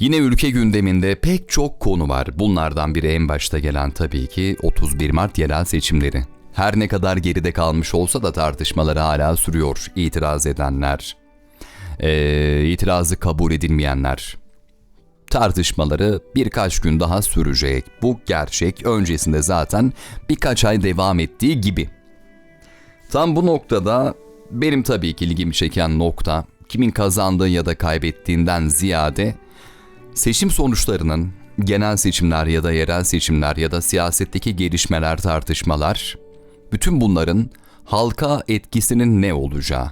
Yine ülke gündeminde pek çok konu var. Bunlardan biri en başta gelen tabii ki 31 Mart yerel seçimleri. Her ne kadar geride kalmış olsa da tartışmaları hala sürüyor. İtiraz edenler, ee, itirazı kabul edilmeyenler. Tartışmaları birkaç gün daha sürecek. Bu gerçek öncesinde zaten birkaç ay devam ettiği gibi. Tam bu noktada benim tabii ki ilgimi çeken nokta kimin kazandığı ya da kaybettiğinden ziyade seçim sonuçlarının genel seçimler ya da yerel seçimler ya da siyasetteki gelişmeler, tartışmalar bütün bunların halka etkisinin ne olacağı.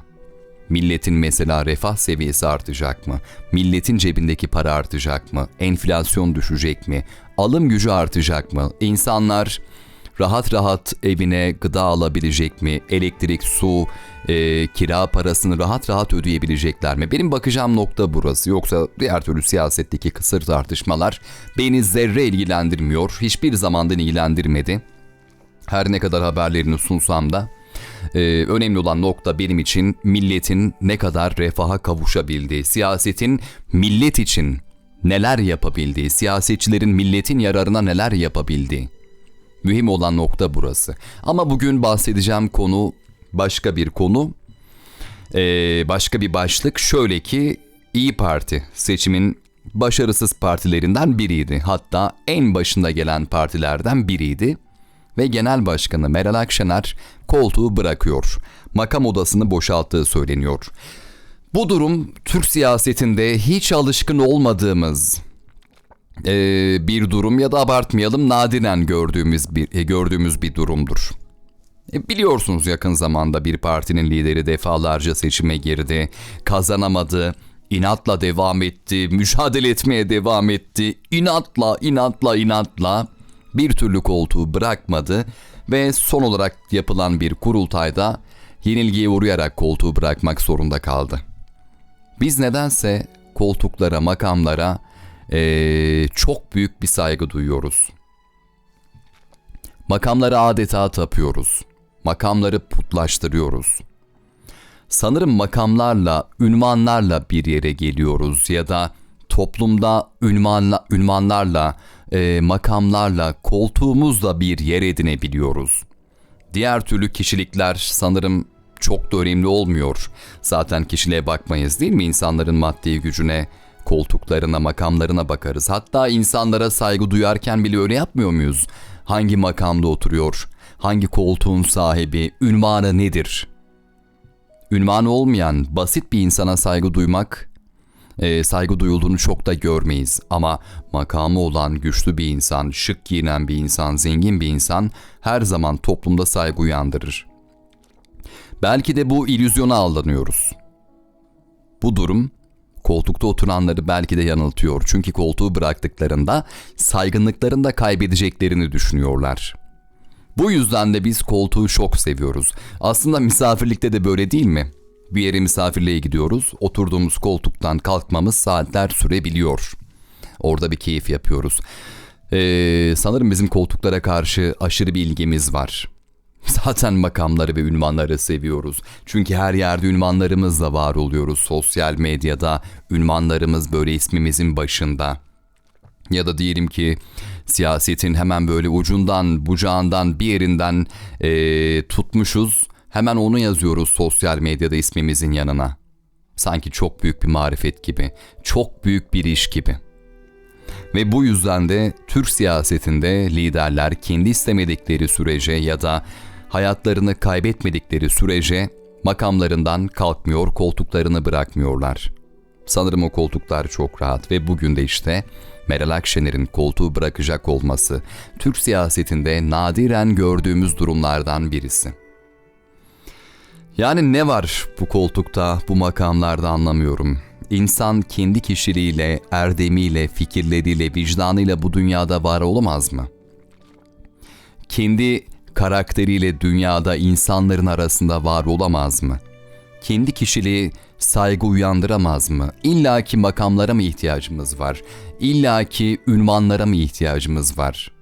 Milletin mesela refah seviyesi artacak mı? Milletin cebindeki para artacak mı? Enflasyon düşecek mi? Alım gücü artacak mı? İnsanlar rahat rahat evine gıda alabilecek mi? Elektrik, su, e, kira parasını rahat rahat ödeyebilecekler mi? Benim bakacağım nokta burası. Yoksa diğer türlü siyasetteki kısır tartışmalar beni zerre ilgilendirmiyor. Hiçbir zamandan ilgilendirmedi. Her ne kadar haberlerini sunsam da ee, önemli olan nokta benim için milletin ne kadar refaha kavuşabildiği, siyasetin millet için neler yapabildiği, siyasetçilerin milletin yararına neler yapabildiği. Mühim olan nokta burası. Ama bugün bahsedeceğim konu başka bir konu. Ee, başka bir başlık şöyle ki İyi Parti seçimin başarısız partilerinden biriydi. Hatta en başında gelen partilerden biriydi ve Genel Başkanı Meral Akşener koltuğu bırakıyor. Makam odasını boşalttığı söyleniyor. Bu durum Türk siyasetinde hiç alışkın olmadığımız e, bir durum ya da abartmayalım nadiren gördüğümüz bir e, gördüğümüz bir durumdur. E, biliyorsunuz yakın zamanda bir partinin lideri defalarca seçime girdi, kazanamadı, inatla devam etti, mücadele etmeye devam etti, inatla, inatla, inatla bir türlü koltuğu bırakmadı ve son olarak yapılan bir kurultayda yenilgiye uğrayarak koltuğu bırakmak zorunda kaldı. Biz nedense koltuklara, makamlara ee, çok büyük bir saygı duyuyoruz. Makamlara adeta tapıyoruz. Makamları putlaştırıyoruz. Sanırım makamlarla, ünvanlarla bir yere geliyoruz ya da toplumda ünvanla, ünvanlarla, e, makamlarla, koltuğumuzla bir yer edinebiliyoruz. Diğer türlü kişilikler sanırım çok da önemli olmuyor. Zaten kişiliğe bakmayız değil mi? İnsanların maddi gücüne, koltuklarına, makamlarına bakarız. Hatta insanlara saygı duyarken bile öyle yapmıyor muyuz? Hangi makamda oturuyor? Hangi koltuğun sahibi? Ünvanı nedir? Ünvanı olmayan basit bir insana saygı duymak e, saygı duyulduğunu çok da görmeyiz. Ama makamı olan güçlü bir insan, şık giyinen bir insan, zengin bir insan her zaman toplumda saygı uyandırır. Belki de bu illüzyona aldanıyoruz. Bu durum koltukta oturanları belki de yanıltıyor. Çünkü koltuğu bıraktıklarında saygınlıklarını da kaybedeceklerini düşünüyorlar. Bu yüzden de biz koltuğu çok seviyoruz. Aslında misafirlikte de böyle değil mi? Bir yere misafirliğe gidiyoruz. Oturduğumuz koltuktan kalkmamız saatler sürebiliyor. Orada bir keyif yapıyoruz. Ee, sanırım bizim koltuklara karşı aşırı bir ilgimiz var. Zaten makamları ve ünvanları seviyoruz. Çünkü her yerde ünvanlarımızla var oluyoruz. Sosyal medyada ünvanlarımız böyle ismimizin başında. Ya da diyelim ki siyasetin hemen böyle ucundan, bucağından, bir yerinden ee, tutmuşuz Hemen onu yazıyoruz sosyal medyada ismimizin yanına. Sanki çok büyük bir marifet gibi, çok büyük bir iş gibi. Ve bu yüzden de Türk siyasetinde liderler kendi istemedikleri sürece ya da hayatlarını kaybetmedikleri sürece makamlarından kalkmıyor, koltuklarını bırakmıyorlar. Sanırım o koltuklar çok rahat ve bugün de işte Meral Akşener'in koltuğu bırakacak olması Türk siyasetinde nadiren gördüğümüz durumlardan birisi.'' Yani ne var bu koltukta, bu makamlarda anlamıyorum. İnsan kendi kişiliğiyle, erdemiyle, fikirleriyle, vicdanıyla bu dünyada var olamaz mı? Kendi karakteriyle dünyada insanların arasında var olamaz mı? Kendi kişiliği saygı uyandıramaz mı? İlla ki makamlara mı ihtiyacımız var? İlla ki ünvanlara mı ihtiyacımız var?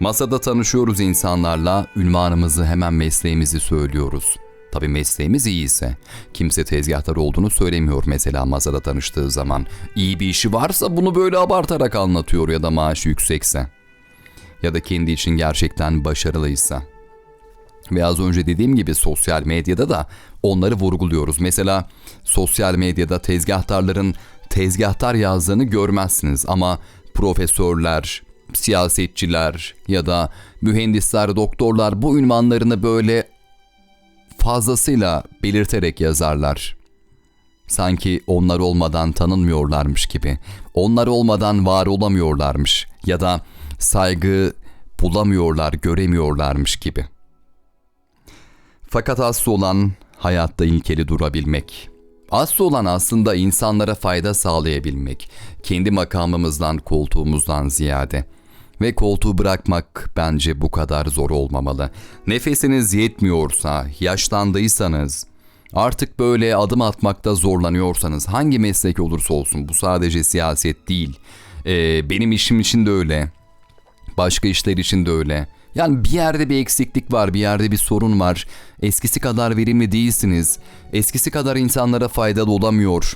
Masada tanışıyoruz insanlarla, ünvanımızı hemen mesleğimizi söylüyoruz. Tabii mesleğimiz iyiyse. Kimse tezgahtar olduğunu söylemiyor mesela masada tanıştığı zaman. İyi bir işi varsa bunu böyle abartarak anlatıyor ya da maaşı yüksekse. Ya da kendi için gerçekten başarılıysa. Ve az önce dediğim gibi sosyal medyada da onları vurguluyoruz. Mesela sosyal medyada tezgahtarların tezgahtar yazdığını görmezsiniz ama profesörler, siyasetçiler ya da mühendisler, doktorlar bu ünvanlarını böyle fazlasıyla belirterek yazarlar. Sanki onlar olmadan tanınmıyorlarmış gibi, onlar olmadan var olamıyorlarmış ya da saygı bulamıyorlar, göremiyorlarmış gibi. Fakat asıl olan hayatta ilkeli durabilmek. Asıl olan aslında insanlara fayda sağlayabilmek. Kendi makamımızdan, koltuğumuzdan ziyade. Ve koltuğu bırakmak bence bu kadar zor olmamalı. Nefesiniz yetmiyorsa, yaşlandıysanız, artık böyle adım atmakta zorlanıyorsanız hangi meslek olursa olsun bu sadece siyaset değil. Ee, benim işim için de öyle. Başka işler için de öyle. Yani bir yerde bir eksiklik var, bir yerde bir sorun var. Eskisi kadar verimli değilsiniz. Eskisi kadar insanlara faydalı olamıyor.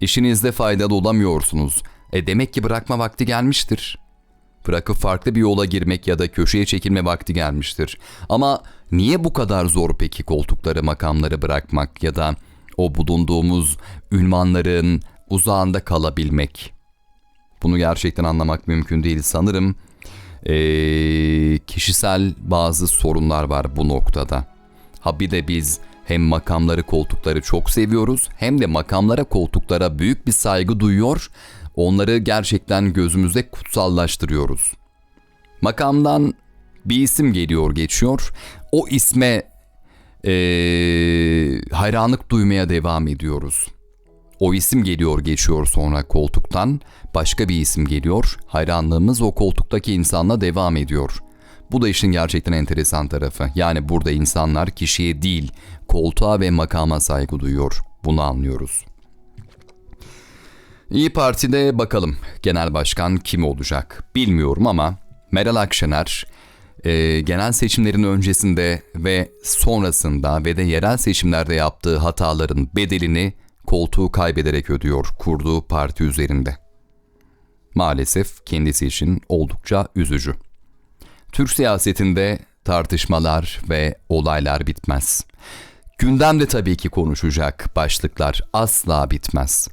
İşinizde faydalı olamıyorsunuz. E demek ki bırakma vakti gelmiştir. Bırakıp farklı bir yola girmek ya da köşeye çekilme vakti gelmiştir. Ama niye bu kadar zor peki koltukları, makamları bırakmak ya da o bulunduğumuz ünvanların uzağında kalabilmek? Bunu gerçekten anlamak mümkün değil sanırım. Ee, kişisel bazı sorunlar var bu noktada. Ha bir de biz hem makamları koltukları çok seviyoruz hem de makamlara koltuklara büyük bir saygı duyuyor. Onları gerçekten gözümüzde kutsallaştırıyoruz. Makamdan bir isim geliyor geçiyor. O isme ee, hayranlık duymaya devam ediyoruz. O isim geliyor geçiyor sonra koltuktan. Başka bir isim geliyor. Hayranlığımız o koltuktaki insanla devam ediyor. Bu da işin gerçekten enteresan tarafı. Yani burada insanlar kişiye değil, koltuğa ve makama saygı duyuyor. Bunu anlıyoruz. İyi Parti'de bakalım genel başkan kim olacak bilmiyorum ama Meral Akşener e, genel seçimlerin öncesinde ve sonrasında ve de yerel seçimlerde yaptığı hataların bedelini koltuğu kaybederek ödüyor kurduğu parti üzerinde. Maalesef kendisi için oldukça üzücü. Türk siyasetinde tartışmalar ve olaylar bitmez. Gündemde tabii ki konuşacak başlıklar asla bitmez.